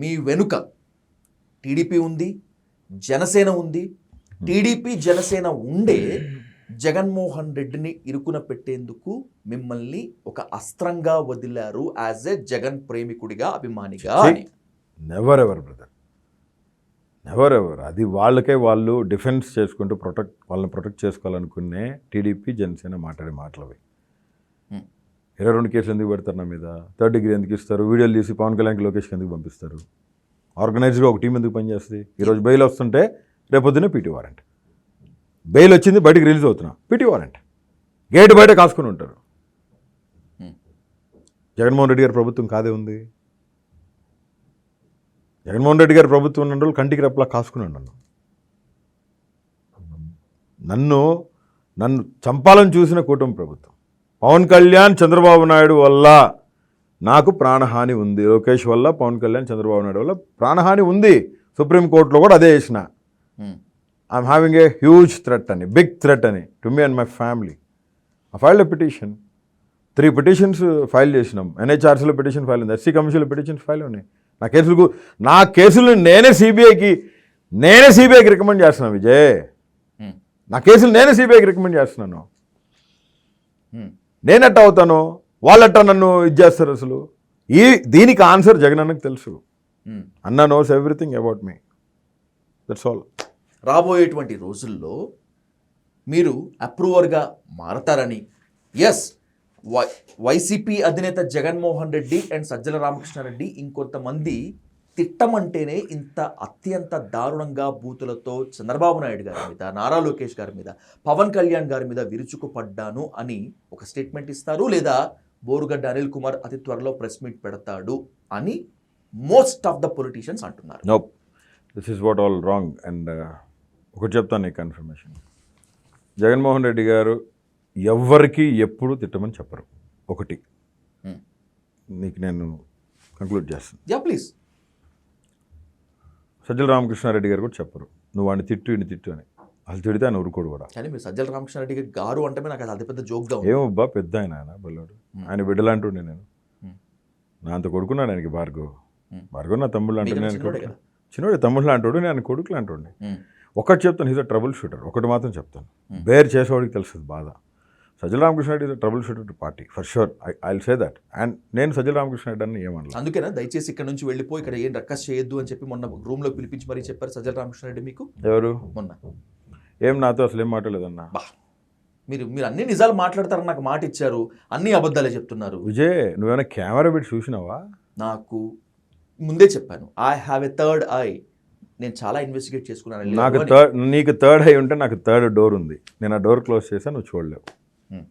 మీ వెనుక టీడీపీ ఉంది జనసేన ఉంది. టీడీపీ జనసేన ఉండే జగన్మోహన్ రెడ్డిని ఇరుకున పెట్టేందుకు మిమ్మల్ని ఒక అస్త్రంగా వదిలారు యాజ్ ఎ జగన్ ప్రేమికుడిగా అభిమానిగా never ever brother never ever అది వాళ్ళకే వాళ్ళు డిఫెన్స్ చేసుకుంటూ ప్రొటెక్ట్ వాళ్ళని ప్రొటెక్ట్ చేసుకోవాలనుకునే టీడీపీ జనసేన మాట్లాడే మాటలు అవి Hmm. ఇరవై రెండు కేసులు ఎందుకు పెడతారు నా మీద? థర్డ్ డిగ్రీ ఎందుకు ఇస్తారు? వీడియోలు తీసి పవన్ కళ్యాణ్కి లోకేష్కి ఎందుకు పంపిస్తారు? ఆర్గనైజ్గా ఒక టీం ఎందుకు పనిచేస్తుంది? ఈరోజు బెయిల్ వస్తుంటే రేపొద్దునే పీటీ వారెంట్. బెయిల్ వచ్చింది బయటికి రిలీజ్ అవుతున్నా పీటీ వారెంట్. గేట్ బయట కాసుకుని ఉంటారు. జగన్మోహన్ రెడ్డి గారి ప్రభుత్వం కాదే ఉంది? జగన్మోహన్ రెడ్డి గారి ప్రభుత్వం ఉన్న రోజులు కంటికి రెప్పలా కాసుకున్నాను నన్ను నన్ను నన్ను చంపాలని చూసిన కూటమి ప్రభుత్వం. పవన్ కళ్యాణ్ చంద్రబాబు నాయుడు వల్ల నాకు ప్రాణహాని ఉంది. లోకేష్ వల్ల పవన్ కళ్యాణ్ చంద్రబాబు నాయుడు వల్ల ప్రాణహాని ఉంది. సుప్రీంకోర్టులో కూడా అదే వేసిన. I'm having a huge threat అని బిగ్ థ్రెట్ అని to me and my family I filed a petition three petitions file చేసినాం. ఎన్హెచ్ఆర్సీలో పిటిషన్ ఫైల్ ఉంది. ఎస్సీ కమిషన్లో పిటిషన్స్ ఫైల్ ఉన్నాయి. నా కేసులకు నా కేసులు నేనే సిబిఐకి నేనే సిబిఐకి రికమెండ్ చేస్తున్నాను విజయ్. Hmm. నా కేసులు నేనే సిబిఐకి రికమెండ్ చేస్తున్నాను. Hmm. నేనెట్ట అవుతాను వాళ్ళెట్ట నన్ను ఇది చేస్తారు అసలు? ఈ దీనికి ఆన్సర్ జగన్ అన్నకు తెలుసు. Hmm. అన్న knows everything about me that's all రాబోయేటువంటి రోజుల్లో మీరు అప్రూవర్గా మారతారని. ఎస్ వై వైసీపీ అధినేత జగన్మోహన్ రెడ్డి అండ్ సజ్జల రామకృష్ణారెడ్డి ఇంకొంతమంది తిట్టమంటేనే ఇంత అత్యంత దారుణంగా బూతులతో చంద్రబాబు నాయుడు గారి మీద నారా లోకేష్ గారి మీద పవన్ కళ్యాణ్ గారి మీద విరుచుకుపడ్డాను అని ఒక స్టేట్మెంట్ ఇస్తారు. లేదా బోరుగడ్డ అనిల్ కుమార్ అతి త్వరలో ప్రెస్ మీట్ పెడతాడు అని మోస్ట్ ఆఫ్ ద పొలిటీషియన్స్ అంటున్నారు. No this is what all wrong and ఒకటి చెప్తాను నీకు కన్ఫర్మేషన్ జగన్మోహన్ రెడ్డి గారు ఎవ్వరికి ఎప్పుడు తిట్టమని చెప్పరు. ఒకటి. Hmm. నీకు నేను కంక్లూడ్ చేస్తాను. యా ప్లీజ్ సజ్జల రామకృష్ణారెడ్డి గారు కూడా చెప్పరు. నువ్వు వాడిని తిట్టు ఇన్ని తిట్టు అని. అసలు తిడితే ఆయన ఊరుకోడు కూడా. కానీ మీరు సజ్జల రామకృష్ణారెడ్డి గారు అంటే నాకు అది అతి పెద్ద జోక్గా ఉంది. ఏమబ్బా పెద్ద ఆయన ఆయన బల్లోడు. ఆయన బిడ్డలాంటుండే నేను. నా అంత కొడుకున్నాడు ఆయనకి భార్గవ్. భార్గవ్ నా తమ్ముళ్ళు అంటే నేను చిన్నోడే తమ్ముళ్ళు అంటాడు నేను కొడుకులు అంటుండే. ఒకటి చెప్తాను హీజ్ అ ట్రబుల్ షూటర్ ఒకటి మాత్రం చెప్తాను. బేర్ చేసేవాడికి తెలుస్తుంది బాధ. Sajjala Ramakrishna Reddy trouble shooter party for sure I I say that and నేను సజ్జల రామకృష్ణ రెడ్డి అని ఏమన్నా అందుకేనా? దయచేసి ఇక్కడ నుంచి వెళ్ళిపో ఇక్కడ ఏం రక్కస్ చేయొద్దు అని చెప్పి మొన్న రూమ్లో పిలిపించి మరీ చెప్పారు సజ్జల రామకృష్ణారెడ్డి మీకు? ఎవరు? మొన్న. ఏం నాతో అసలు ఏం మాట్లాడలేదన్నా బా. మీరు మీరు అన్ని నిజాలు మాట్లాడతారని నాకు మాట ఇచ్చారు అన్ని అబద్ధాలే చెప్తున్నారు. విజయ్ నువ్వేమైనా కెమెరా పెట్టి చూసినావా? నాకు ముందే చెప్పాను. I have a third eye నేను చాలా ఇన్వెస్టిగేట్ చేసుకున్నాను. నాకు. థర్డ్ నీకు థర్డ్ అయి ఉంటే నాకు థర్డ్ డోర్ ఉంది. నేను ఆ డోర్ క్లోజ్ చేసా నువ్వు చూడలేవు. Mm.